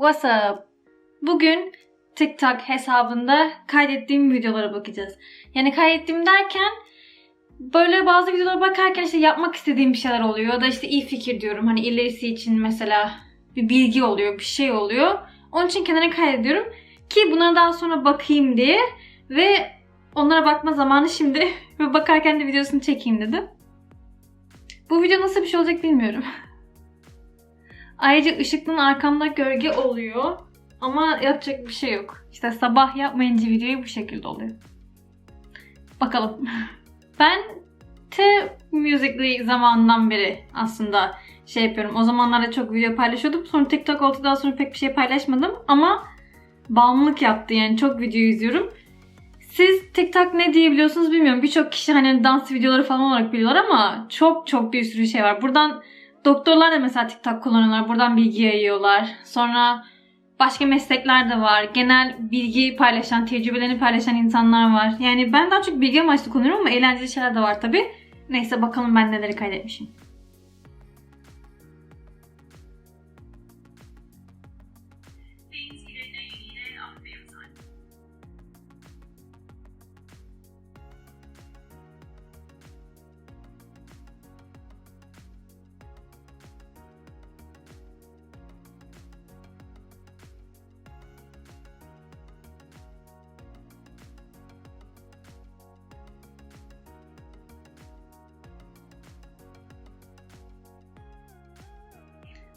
What's up? Bugün TikTok hesabında kaydettiğim videolara bakacağız. Yani kaydettiğim derken böyle bazı videolara bakarken işte yapmak istediğim bir şeyler oluyor. Ya da işte iyi fikir diyorum. Hani ilerisi için mesela bir bilgi oluyor, bir şey oluyor. Onun için kenara kaydediyorum. Ki bunlara daha sonra bakayım diye. Ve onlara bakma zamanı şimdi. Ve bakarken de videosunu çekeyim dedim. Bu video nasıl bir şey olacak bilmiyorum. Ayrıca ışıklının arkamda gölge oluyor. Ama yapacak bir şey yok. İşte sabah yapmayınca videoyu bu şekilde oluyor. Bakalım. Ben T Musically zamanından beri aslında şey yapıyorum. O zamanlarda çok video paylaşıyordum. Sonra TikTok oldu daha sonra pek bir şey paylaşmadım. Ama bağımlılık yaptı yani çok video izliyorum. Siz TikTok ne diyebiliyorsunuz bilmiyorum. Birçok kişi hani dans videoları falan olarak biliyorlar ama çok çok bir sürü şey var. Buradan doktorlar da mesela TikTok kullanıyorlar. Buradan bilgi yayıyorlar. Sonra başka meslekler de var. Genel bilgi paylaşan, tecrübelerini paylaşan insanlar var. Yani ben daha çok bilgi amaçlı kullanıyorum ama eğlenceli şeyler de var tabi. Neyse bakalım ben neleri kaydetmişim.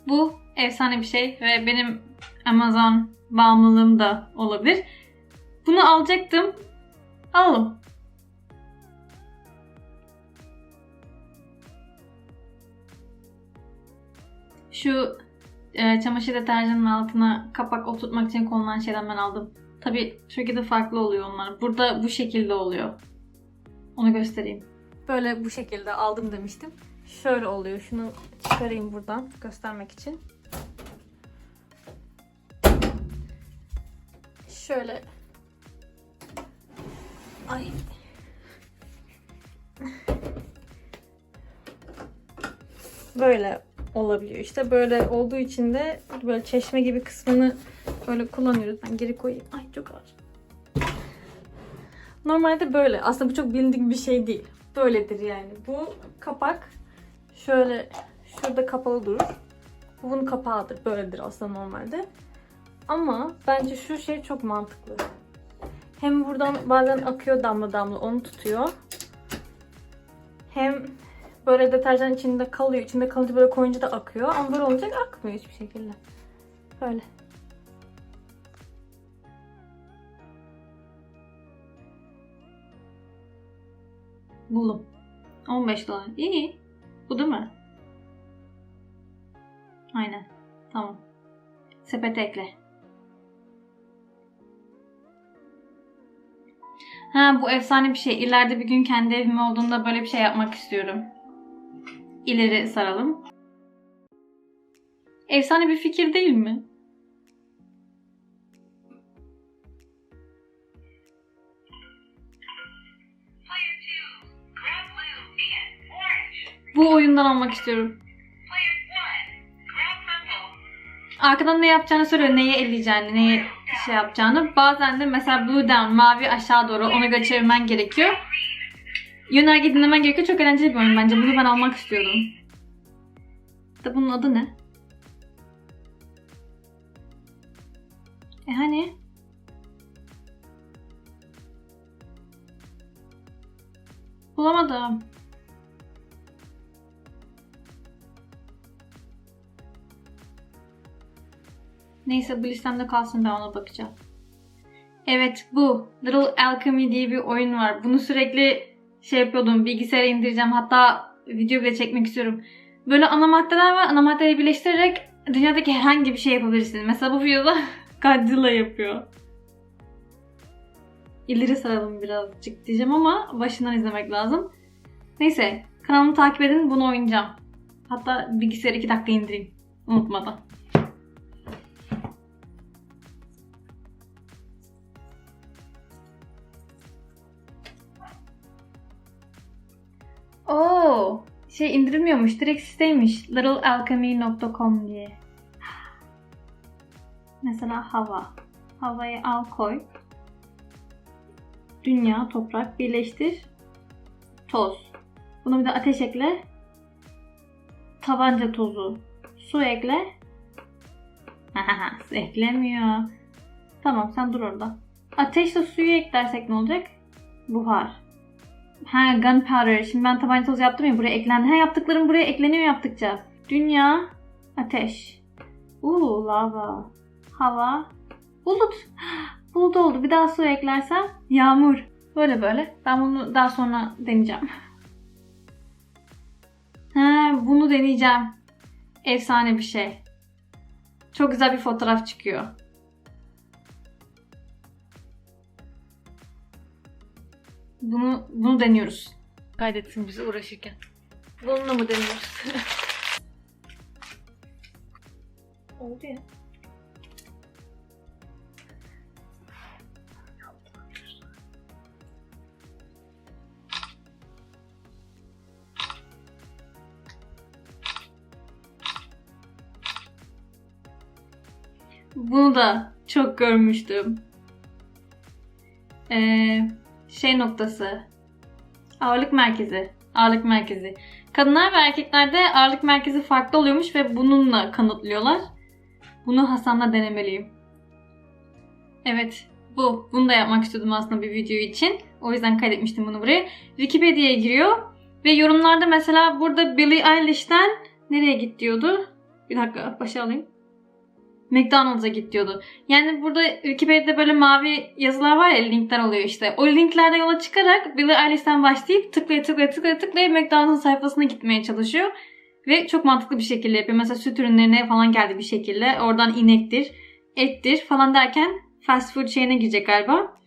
Bu efsane bir şey ve benim Amazon bağımlılığım da olabilir. Bunu alacaktım. Alalım. Şu e, çamaşır deterjanının altına kapak oturtmak için kullanılan şeyden ben aldım. Tabi Türkiye'de farklı oluyor onlar. Burada bu şekilde oluyor. Onu göstereyim. Böyle bu şekilde aldım demiştim. Şöyle oluyor. Şunu çıkarayım buradan göstermek için. Şöyle Ay. Böyle olabiliyor. İşte böyle olduğu için de böyle çeşme gibi kısmını böyle kullanıyoruz. Ben geri koyayım. Ay çok ağır. Normalde böyle. Aslında bu çok bilindik bir şey değil. Böyledir yani. Bu kapak şöyle şurada kapalı durur. Bu bunun kapağıdır. Böyledir aslında normalde. Ama bence şu şey çok mantıklı. Hem buradan bazen akıyor damla damla onu tutuyor. Hem böyle deterjan içinde kalıyor. İçinde kalınca böyle koyunca da akıyor. Ama böyle olunca akmıyor hiçbir şekilde. Böyle. Buldum. 15 dolar. İyi. Bu değil mi? Aynen. Tamam. Sepete ekle. Ha bu efsane bir şey. İleride bir gün kendi evim olduğunda böyle bir şey yapmak istiyorum. İleri saralım. Efsane bir fikir değil mi? Bu oyundan almak istiyorum. Player 1, grab purple. Arkadan ne yapacağını söylüyor. Neyi elleyeceğini, neyi şey yapacağını. Bazen de mesela blue down, mavi aşağı doğru onu çevirmen gerekiyor. Yönerge dinlemen gerekiyor. Çok eğlenceli bir oyun bence. Bunu ben almak istiyordum. Da bunun adı ne? E hani? Bulamadım. Neyse bu listemde kalsın ben ona bakacağım. Evet bu Little Alchemy diye bir oyun var. Bunu sürekli şey yapıyordum bilgisayara indireceğim hatta video bile çekmek istiyorum. Böyle ana maddeler var. Ana maddeleri birleştirerek dünyadaki herhangi bir şey yapabilirsin. Mesela bu videoda Godzilla yapıyor. İleri saralım birazcık diyeceğim ama başından izlemek lazım. Neyse kanalımı takip edin bunu oynayacağım. Hatta bilgisayarı 2 dakika indireyim. Unutmadan. Oo, şey indirilmiyormuş. Direkt siteymiş. littlealchemy.com diye. Mesela hava. Havayı al koy. Dünya, toprak birleştir. Toz. Buna bir de ateş ekle. Tabanca tozu. Su ekle. Su eklemiyor. Tamam sen dur orada. Ateşle suyu eklersek ne olacak? Buhar. Ha gunpowder. Şimdi ben tabanca tozu yaptım ya buraya eklendi. Ha yaptıklarım buraya ekleniyor yaptıkça. Dünya, ateş. Uuu lava. Hava, bulut. Bulut oldu. Bir daha su eklersem yağmur. Böyle böyle. Ben bunu daha sonra deneyeceğim. Ha, bunu deneyeceğim. Efsane bir şey. Çok güzel bir fotoğraf çıkıyor. Bunu bunu deniyoruz. Kaydetsin bizi uğraşırken. Bununla mı deniyoruz? Oldu ya. Bunu da çok görmüştüm. Ee, şey noktası. Ağırlık merkezi. Ağırlık merkezi. Kadınlar ve erkeklerde ağırlık merkezi farklı oluyormuş ve bununla kanıtlıyorlar. Bunu Hasan'la denemeliyim. Evet, bu. Bunu da yapmak istiyordum aslında bir video için. O yüzden kaydetmiştim bunu buraya. Wikipedia'ya giriyor. Ve yorumlarda mesela burada Billie Eilish'ten nereye git diyordu. Bir dakika başa alayım. McDonald's'a git diyordu. Yani burada Wikipedia'da böyle mavi yazılar var ya linkler oluyor işte. O linklerden yola çıkarak Billie Eilish'ten başlayıp tıklaya tıklaya tıklaya tıklaya McDonald's sayfasına gitmeye çalışıyor. Ve çok mantıklı bir şekilde yapıyor. Mesela süt ürünlerine falan geldi bir şekilde. Oradan inektir, ettir falan derken fast food şeyine girecek galiba.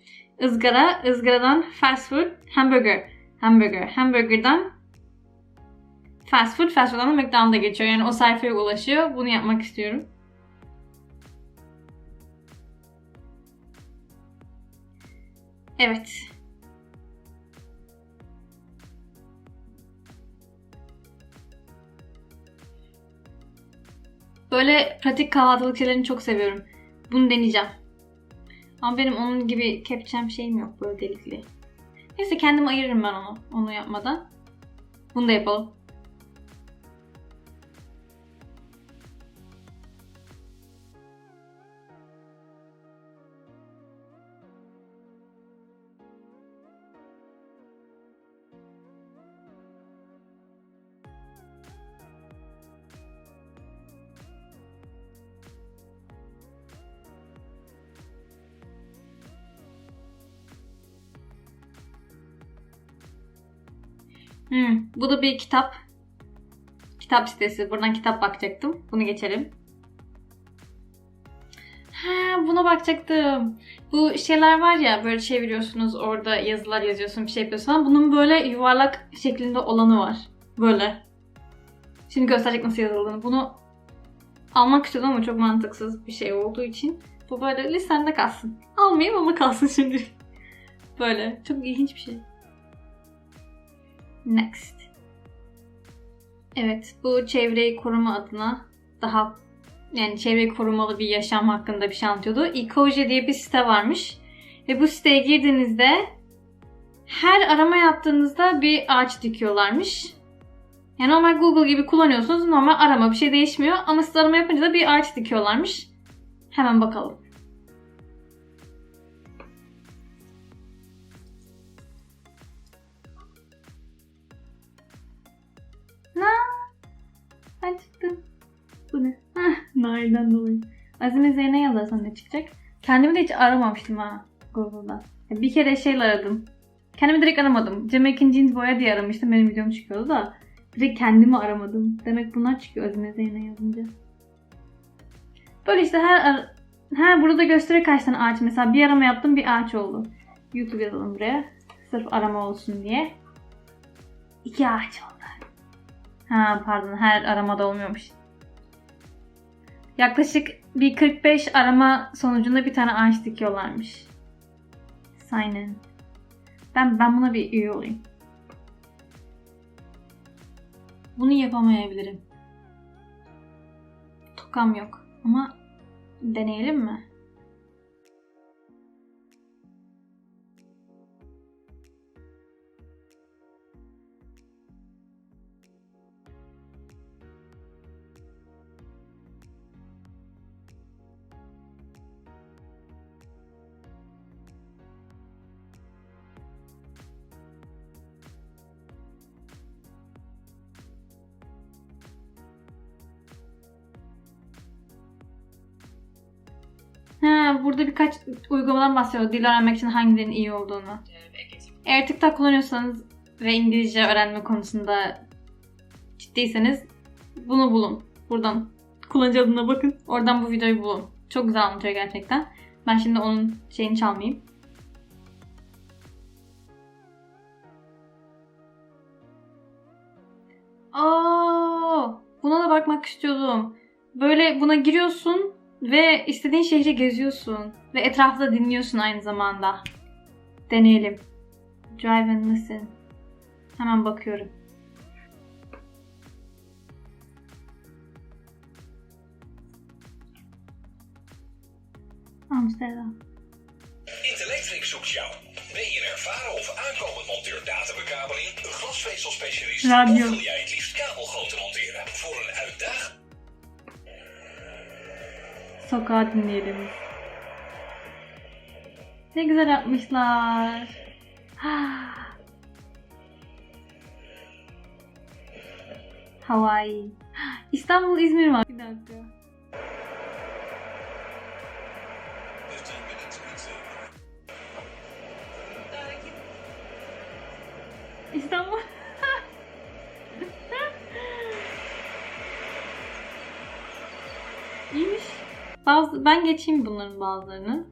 Izgara, ızgaradan fast food, hamburger. Hamburger, hamburgerdan fast food, fast food'dan da McDonald's'a geçiyor. Yani o sayfaya ulaşıyor. Bunu yapmak istiyorum. Evet. Böyle pratik kahvaltılık şeylerini çok seviyorum. Bunu deneyeceğim. Ama benim onun gibi kepçem şeyim yok böyle delikli. Neyse kendim ayırırım ben onu. Onu yapmadan. Bunu da yapalım. Hmm, bu da bir kitap. Kitap sitesi. Buradan kitap bakacaktım. Bunu geçelim. Ha, buna bakacaktım. Bu şeyler var ya böyle çeviriyorsunuz orada yazılar yazıyorsun bir şey yapıyorsun. Bunun böyle yuvarlak şeklinde olanı var. Böyle. Şimdi gösterecek nasıl yazıldığını. Bunu almak istiyordum ama çok mantıksız bir şey olduğu için. Bu böyle listemde kalsın. Almayayım ama kalsın şimdi. Böyle. Çok ilginç bir şey. Next. Evet, bu çevreyi koruma adına daha yani çevreyi korumalı bir yaşam hakkında bir şey anlatıyordu. Ecoja diye bir site varmış. Ve bu siteye girdiğinizde her arama yaptığınızda bir ağaç dikiyorlarmış. Yani normal Google gibi kullanıyorsunuz. Normal arama bir şey değişmiyor. Ama siz arama yapınca da bir ağaç dikiyorlarmış. Hemen bakalım. Nail'den dolayı. Azime Zeynep'e yazarsan ne çıkacak? Kendimi de hiç aramamıştım ha Google'da. Bir kere şeyle aradım. Kendimi direkt aramadım. Jamaican Jeans Boya diye aramıştım. Benim videom çıkıyordu da. Direkt kendimi aramadım. Demek bunlar çıkıyor Azime Zeynep'e yazınca. Böyle işte her Ha burada gösteriyor kaç tane ağaç. Mesela bir arama yaptım bir ağaç oldu. YouTube yazalım buraya. Sırf arama olsun diye. İki ağaç oldu. Ha pardon her aramada olmuyormuş. Yaklaşık bir 45 arama sonucunda bir tane ağaç dikiyorlarmış. Sign in. Ben, ben buna bir üye olayım. Bunu yapamayabilirim. Tokam yok ama Deneyelim mi? Ha, burada birkaç uygulamadan bahsediyor. Dil öğrenmek için hangilerinin iyi olduğunu. Eğer TikTok kullanıyorsanız ve İngilizce öğrenme konusunda ciddiyseniz bunu bulun. Buradan kullanıcı adına bakın. Oradan bu videoyu bulun. Çok güzel anlatıyor gerçekten. Ben şimdi onun şeyini çalmayayım. Aa, buna da bakmak istiyordum. Böyle buna giriyorsun ve istediğin şehri geziyorsun. Ve etrafta dinliyorsun aynı zamanda. Deneyelim. Drive and listen. Hemen bakıyorum. Amsterdam. Intellectric zoekt jou. Ben je een ervaren of aankomend monteur databekabeling, een glasvezelspecialist Radio. of wil jij het liefst kabelgrootte monteren voor een uitdaging? Sokağa dinleyelim. Ne güzel yapmışlar. Hawaii. İstanbul, İzmir var. Bir dakika. İstanbul. Bazı, ben geçeyim bunların bazılarını.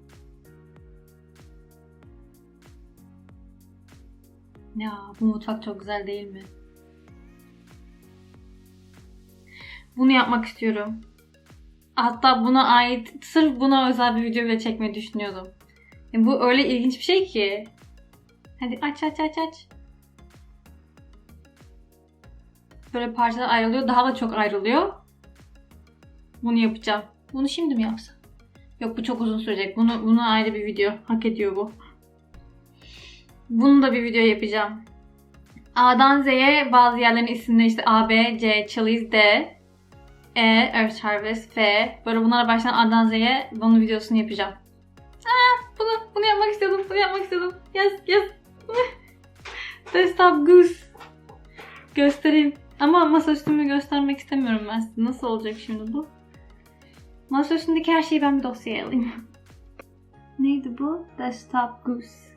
Ya bu mutfak çok güzel değil mi? Bunu yapmak istiyorum. Hatta buna ait, sırf buna özel bir video bile çekmeyi düşünüyordum. Ya bu öyle ilginç bir şey ki. Hadi aç aç aç aç. Böyle parçalar ayrılıyor. Daha da çok ayrılıyor. Bunu yapacağım. Bunu şimdi mi yapsam? Yok bu çok uzun sürecek. Bunu bunu ayrı bir video. Hak ediyor bu. Bunu da bir video yapacağım. A'dan Z'ye bazı yerlerin isimleri işte A, B, C, Chili's, D, E, Earth Harvest, F. Böyle bunlara baştan A'dan Z'ye bunun videosunu yapacağım. Aa, bunu, bunu yapmak istiyordum. Bunu yapmak istiyordum. Yes, yes. Desktop Goose. Göstereyim. Ama masaüstümü göstermek istemiyorum ben size. Nasıl olacak şimdi bu? Masa üstündeki her şeyi ben bir dosyaya alayım. Neydi bu? Desktop Goose.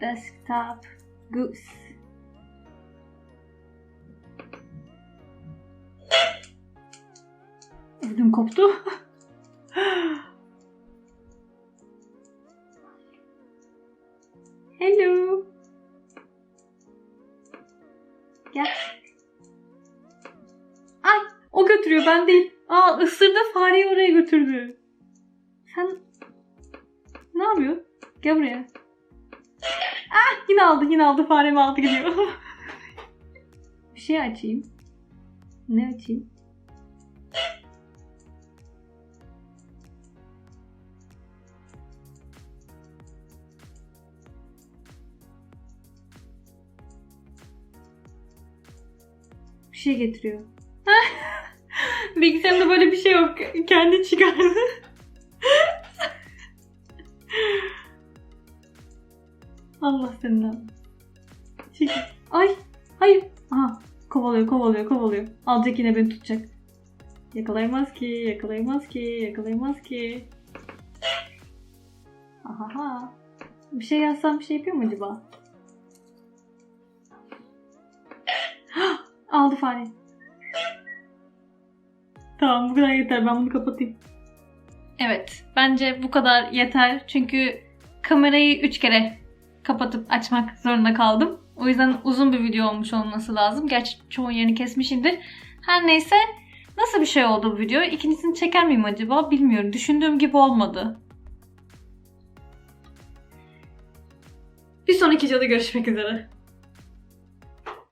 Desktop Goose. Ödüm koptu. Hello. Gel. Ay o götürüyor ben değil. Aa ısırdı fareyi oraya götürdü. Sen ne yapıyorsun? Gel buraya. Ah yine aldı yine aldı faremi aldı gidiyor. bir şey açayım. Ne açayım? Bir şey getiriyor. Bilgisayarımda böyle bir şey yok. Kendi çıkardı. Allah senden. Çekil. Ay. Hayır. Aha. Kovalıyor, kovalıyor, kovalıyor. Alacak yine beni tutacak. Yakalayamaz ki, yakalayamaz ki, yakalayamaz ki. Ahaha. Bir şey yazsam bir şey yapıyor mu acaba? Aldı fare. Tamam bu kadar yeter. Ben bunu kapatayım. Evet. Bence bu kadar yeter. Çünkü kamerayı 3 kere kapatıp açmak zorunda kaldım. O yüzden uzun bir video olmuş olması lazım. Gerçi çoğu yerini kesmişimdir. Her neyse nasıl bir şey oldu bu video? İkincisini çeker miyim acaba? Bilmiyorum. Düşündüğüm gibi olmadı. Bir sonraki videoda görüşmek üzere.